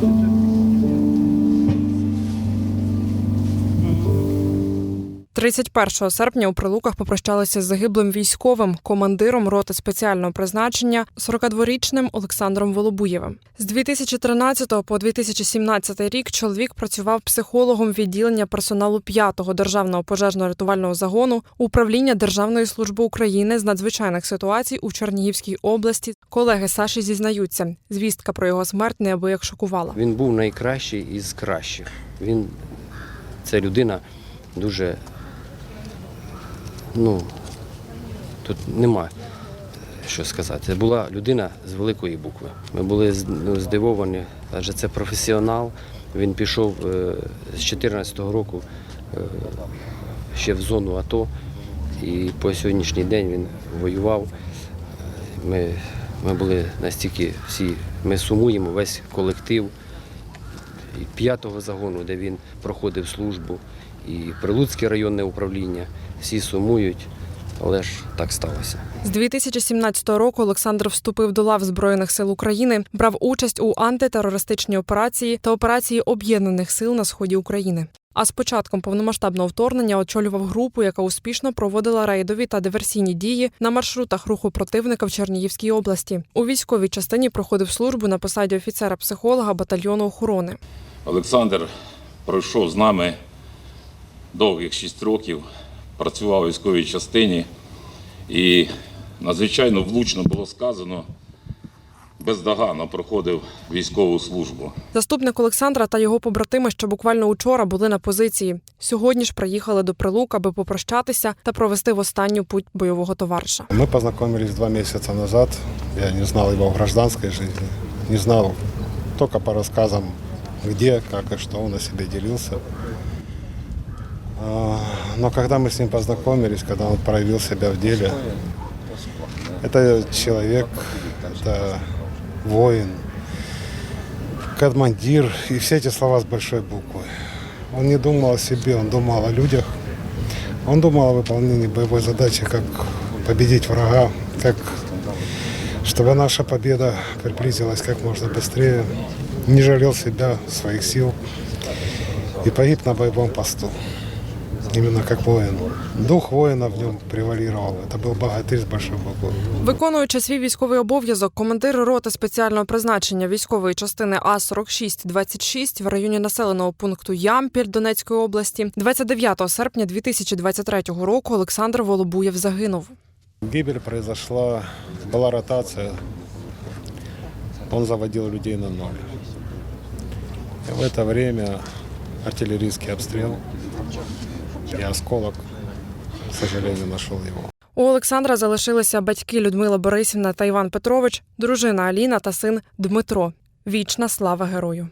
Thank you. 31 серпня у Прилуках попрощалися з загиблим військовим, командиром роти спеціального призначення 42-річним Олександром Волобуєвим. З 2013 по 2017 рік чоловік працював психологом відділення персоналу 5-го державного пожежно-рятувального загону управління Державної служби України з надзвичайних ситуацій у Чернігівській області. Колеги Саші зізнаються, звістка про його смерть неабияк шокувала. Він був найкращий із кращих. Він це людина дуже. Ну, тут нема що сказати. Це була людина з великої букви. Ми були ну, здивовані, адже це професіонал. Він пішов е, з 2014 року е, ще в зону АТО, і по сьогоднішній день він воював. Ми, ми були настільки всі, ми сумуємо весь колектив п'ятого загону, де він проходив службу, і Прилуцьке районне управління. Всі сумують, але ж так сталося. З 2017 року Олександр вступив до лав Збройних сил України, брав участь у антитерористичній операції та операції Об'єднаних сил на сході України. А з початком повномасштабного вторгнення очолював групу, яка успішно проводила рейдові та диверсійні дії на маршрутах руху противника в Чернігівській області. У військовій частині проходив службу на посаді офіцера-психолога батальйону охорони. Олександр пройшов з нами довгих 6 років, працював у військовій частині і надзвичайно влучно було сказано, бездоганно проходив військову службу. Заступник Олександра та його побратими ще буквально учора були на позиції. Сьогодні ж приїхали до Прилук, аби попрощатися та провести в останню путь бойового товариша. Мы познакомились два месяца назад. Я не знал его в гражданской жизни. Не знал только по рассказам, где, как и что он о себе делился. А, Но когда мы с ним познакомились, когда он проявил себя в деле, это человек, это воин, командир, и все эти слова с большой буквы. Он не думал о себе, он думал о людях, он думал о выполнении боевой задачи, как победить врага, как чтобы наша победа приблизилась как можно быстрее, не жалел себя, своих сил и погиб на боевом посту. Именно как воин. Дух воина в нем превалировал. Это был богатырь с большой буквы. Виконуючи свій військовий обов'язок, командир роти спеціального призначення військової частини А 4626 в районі населеного пункту Ямпіль Донецької області 29 серпня 2023 року Олександр Волобуєв загинув. Гибель произошла, была ротация. Он заводил людей на ноль. В это время артиллерийский обстрел и осколок, к сожалению, нашел его. У Олександра залишилися батьки Людмила Борисівна та Іван Петрович, дружина Аліна та син Дмитро. Вічна слава герою.